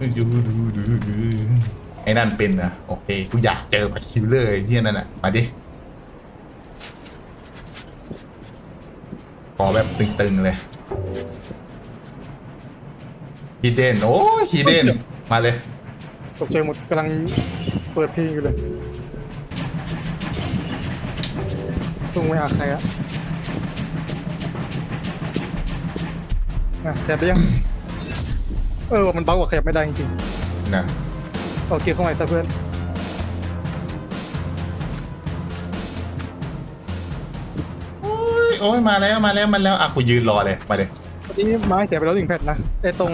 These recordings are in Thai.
ดูดูดูดูไอ้นั่นเป็นนะโอเคกูอยากเจอพัดคิวเลอร์ไอ้เฮียนั่นอะ มาดิขอแบบตึงๆเลยฮีเดนโอ้ฮีเดนมาเลย ตกใจหมดกำลังเปิดเพลงอยู่เลยต้องไปหาใครอะอะขยับได้ยัง เออมันบั๊กกว่าขยับไม่ได้จริงนะๆโอเคเข้าใหม่ซะเพื่อนโอ้ยโอ้ยมาแล้วมาแล้วมาแล้วอะกูยืนรอเลยมาเลยตอนนี้ไม้เสียไปแล้วหนึ่งแผ่นนะไอ้ตรง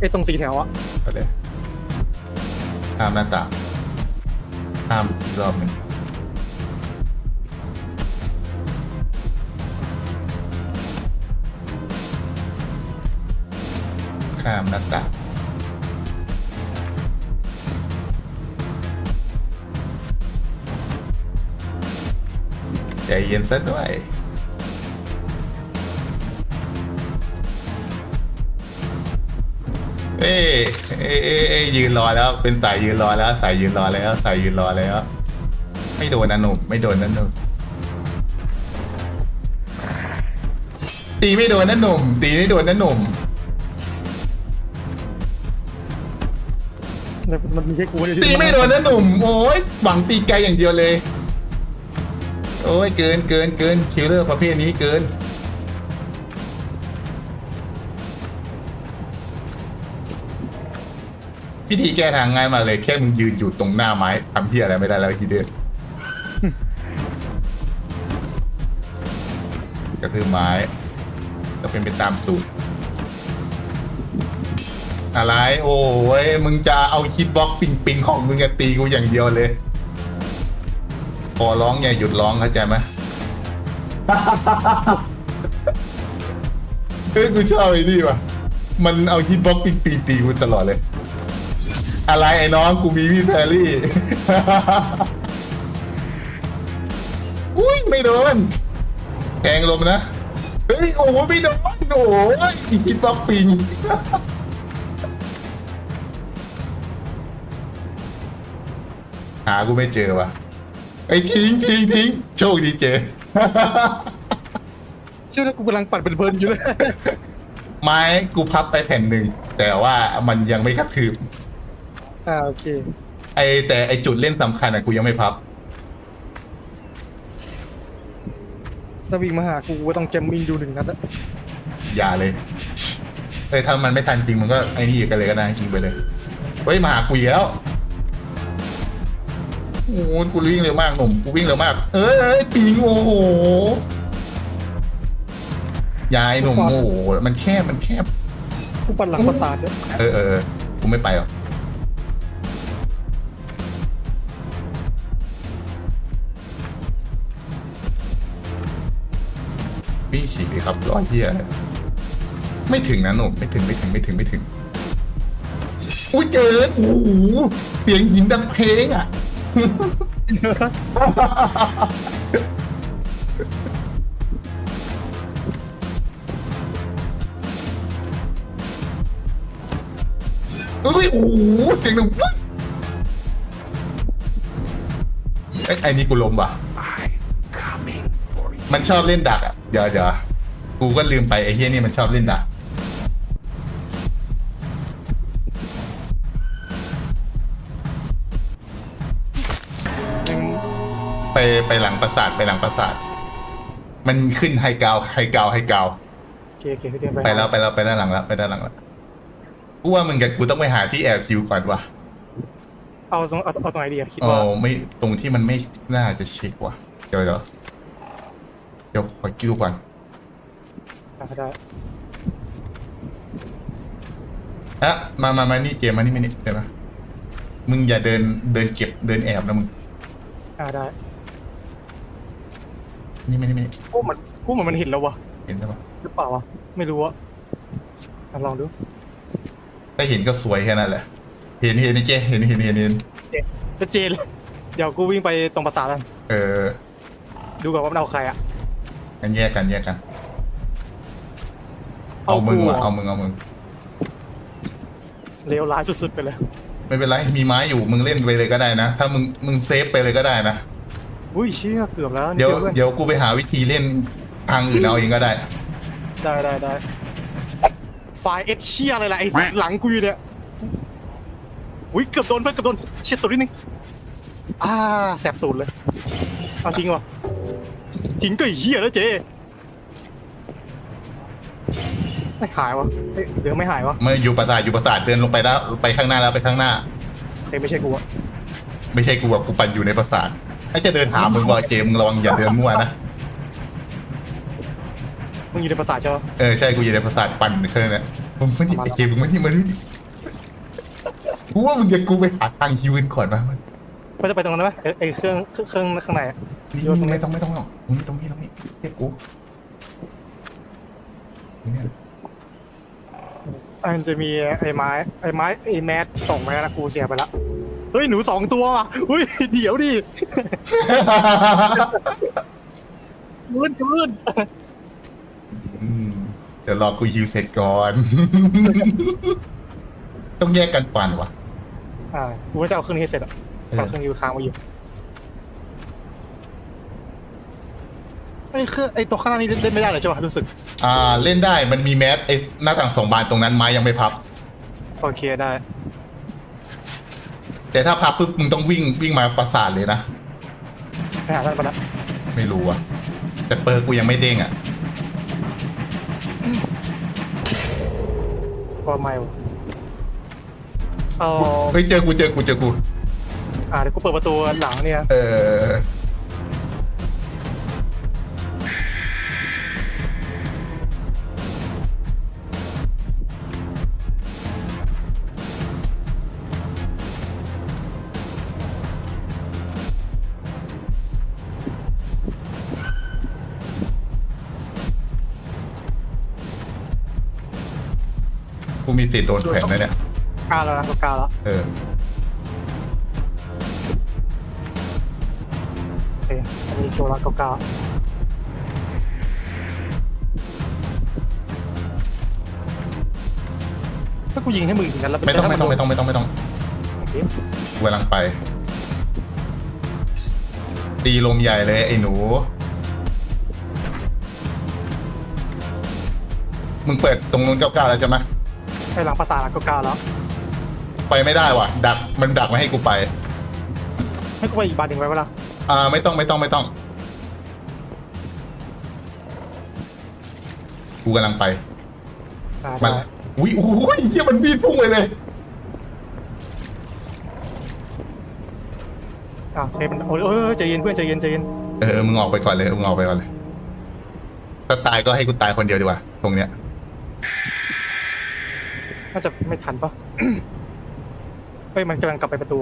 ไอ้ตรงสีแถวอะมาเลยข้ามหน้าต่างข้ามอีกรอบหนึ่ง ข้ามหน้าต่างใจเย็นซะด้วยเอ้ยเอ้ยเอ้ยเอ้ยยืนรอแล้ว เป็นสายยืนรอแล้ว สายยืนรอแล้ว สายยืนรอแล้ว ไม่โดนนะหนุ่มไม่โดนนะหนุ่มตีไม่โดนนะหนุ่มตีไม่โดนนะหนุ่ม แต่มันมีแค่กูเดียตีไม่โดนนะหนุ่มโอ้ยหวังตีไกลอย่างเดียวเลย โอ้ยเกินเกินเกินคิลเลอร์ประเภทนี้เกินวิธีแก้ทางง่ายมากเลยแค่มึงยืนอยู่ตรงหน้าไม้ทำที่อะไรไม่ได้แล้วทีเดียวกระทืบไม้ก็เป็นไปตามสูตร อะไร โอ้ยมึงจะเอาคิดบล็อกปิงปิงของมึงอะตีกูอย่างเดียวเลยพอร้องอย่าหยุดร้องเข้าใจไหมเฮ้ยกูชอบไอ้นี่ว่ะ มันเอาฮิตบ็อกปิงปิงตีกูตลอดเลย อะไรไอ้น้องกูมีพี่แพรรี่อุ้ยไม่โดนแทงลมนะ เฮ้ยโอ้ไม่โดนโอ้ยฮิตบ็อกปิง หากูไม่เจอว่ะไอ้ยทิ้งทิ้งทิ้งโชคดีเจอเชื่อแล้วกูกำลังปัดเป็นเพลินอยู่เลยไม้กูพับไปแผ่นหนึ่งแต่ว่ามันยังไม่กระทืบอ่าโอเคไอแต่ไอจุดเล่นสำคัญอะกูยังไม่พับ ถ้าวิ่งมาหากูกูก็ต้องแจมมิ่งดูหนึ่งนัดอะอย่าเลยเอ้ยถ้ามันไม่ทันจริงมันก็ไอ้นี่กันเลยก็ได้จริงไปเลยเฮ้ยมาหากูอีกแล้ว โอ้โหกูวิ่งเร็วมากหนุ่มกูวิ่งเร็วมากเอ้ยเอ้ยปิงโอ้โหยายหนุ่มโอ้โหมันแคบมันแคบกูปัดหลังประสาทเนี่ยเออเออเออกูไม่ไปหรอกพี่ฉีกเลยครับร้อยเฮียไม่ถึงนะหนุ่มไม่ถึงไม่ถึงไม่ถึงไม่ถึงอุ้ยเกินโอ้โหเสียงหินดังเพลงอะ เอ้ยโอ้โหเสียงดังปึ๊กเอ้ยไอ้นี่กูล้มว่ะ coming for you. มันชอบเล่นดักอะ เดี๋ยวเดี๋ยวกูก็ลืมไปไอ้เฮียนี่มันชอบเล่นดัก ไปไปหลังปราสาทไปหลังปราสาท มันขึ้นไฮกราวไฮกราวไฮกราวโอเคโอเคเตรียมไปไปแล้วไปแล้วไปด้านหลังแล้วไปด้านหลังแล้วกูว่ามึงกับกูต้องไปหาที่แอบคิวก่อนว่ะเอาตรงเอาเอาตรงไหนดีอะคิดอ๋อว่าไม่ตรงที่มันไม่น่าจะเช็คว่ะเดี๋ยวเดี๋ยวเดี๋ยวขอคิวก่อนอะได้อะมามามานี่เกมมานี่มานี่เดี๋ยวนะมึงอย่าเดินเดินเก็บเดินแอบนะมึง อ่าได้ นี่ไม่นี่ไม่นี่กูเหมือนกูเหมือนมันเห็นแล้ววะเห็นใช่ปะหรือเปล่าวะไม่รู้อะอะลองดูถ้าเห็นก็สวยแค่นั้นแหละ เห็นเห็นนี่เจเห็นเห็นเห็นเห็นจะเจนเลยเดี๋ยวกูวิ่งไปตรงประสาทแล้วเออดูก่อนว่ามันเอาใครอะกันแยกกันแยกกัน เอามึงว่ะเอามึงเอามึงเลวร้ายสุดๆไปเลย ไม่เป็นไรมีไม้อยู่มึงเล่นไปเลยก็ได้นะ ถ้ามึงมึงเซฟไปเลยก็ได้นะ อุ้ยเชี่ยเกือบแล้วนิเดี๋ยวพื่อนเดี๋ยวกูไปหาวิธีเล่นทางอื่นเอาเองก็ได้ ได้ได้ได้ไฟล์เอชเชียอะไรล่ะไอ้สัตว์หลังกูอยู่เนี่ยอุ้ยเกือบโดนเพื่อนเกือบโดนเฉียดตัวนิดนึงอ่าแสบตูดเลยเอาทิ้งวะทิ้งก็ไอ้เหี้ยแล้วเจ๊ไม่หายวะเอ้ยเดี๋ยวไม่หายวะไม่อยู่ประสาทอยู่ประสาทเดินลงไปแล้วไปข้างหน้าแล้วไปข้างหน้า เซฟไม่ใช่กูอะไม่ใช่กูอะกูปั่นอยู่ในประสาท ถ้าจะเดินหามึงว่าเจมส์ระวังอย่าเดินมั่วนะมึงอยู่ในภาษาทใช่ปะเออใช่กูอยู่ในประสาทปั่นแค่นั้นแหละมึงไม่ได้มาแล้วไอ้เจมส์มึงไม่ได้มาดิกูว่ามึงจะกูไปหาทางฮิวกันก่อนมาไปจะไปตรงนั้นไหมไอ้ไอ้เครื่องเครื่องข้างในอะนี่โยนตรงนี้ไม่ต้องไม่ต้องหรอกตรงนี้ตรงนี้ตรงนี้เรียกกูเนี่ยอันจะมีไอ้ไม้ไอ้ไม้ไอ้แมสส่งไปแล้วนะกูเสียไปละเฮ้ยหนูสองตัวว่ะอุ้ยเดี๋ยวดิมืดมืดอืมเดี๋ยวรอกูฮิวเสร็จก่อน ต้องแยกกันปั่นวะอ่ากูไม่จะเอาเครื่องนี้ให้เสร็จอะเออเอาเครื่องนี้ค้างไว้อยู่ไอ้เครื่องไอ้ตัวข้างหน้านี้เล่นเล่นไม่ได้เลยใช่ป่ะรู้สึก อ่า เล่นได้มันมีแมสไอ้หน้าต่างสองบานตรงนั้นไม้ยังไม่พับ โอเคได้ แต่ถ้าพับปุ๊บมึงต้องวิ่งวิ่งมาประสาทเลยนะ ไปหาท่านมาละไม่รู้อะแต่เปิร์กกูยังไม่เด้งอะพอไม่วะเอาเฮ้ยเจอกูเจอกูเจอกู อ่าเดี๋ยวกูเปิดประตูหลังเนี่ย เออ กูมีสิทธิ์โดนแขวนนะเนี่ยกล้าแล้วนะก็กล้าแล้วเออโอเคอันนี้โชว์แล้วก็กล้าถ้ากูยิงให้มึงอย่างนั้นแล้วไม่ต้องไม่ต้องไม่ต้องไม่ต้องไม่ต้องโอเคกูกำลังไป ตีลมใหญ่เลยไอ้หนู มึงเปิดตรงนู้นเก้าเก้าแล้วใช่ไหม ไอ้หลังภาษาทแล้วก็กล้าแล้ว ไปไม่ได้ว่ะ ดักมันดักไม่ให้กูไป ให้กูไปอีกบานหนึ่งไว้เวลาอ่าไม่ต้องไม่ต้องไม่ต้อง กูกำลังไป อ่ามันได้อุ้ยอุ้ยเฮียมันบีดพุ่งไปเลย อ่าโอเคมันโอ้ยเออใจเย็นเพื่อนใจเย็นใจเย็นเออ มึงออกไปก่อนเลย มึงออกไปก่อนเลยถ้าตายก็ให้กูตายคนเดียวดีกว่า ตรงเนี้ย น่าจะไม่ทันปะ เฮ้ยมันกำลังกลับไปประตู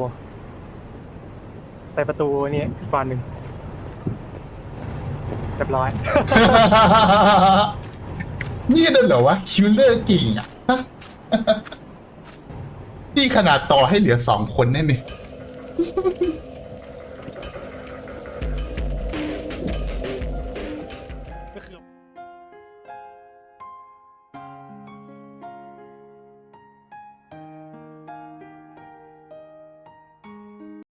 ไปประตูนี่อีกบานหนึ่งเรียบร้อย นี่นั่นเหรอวะคิวเลอร์กิ่งอะนี่ขนาดต่อให้เหลือสองคนแน่นี่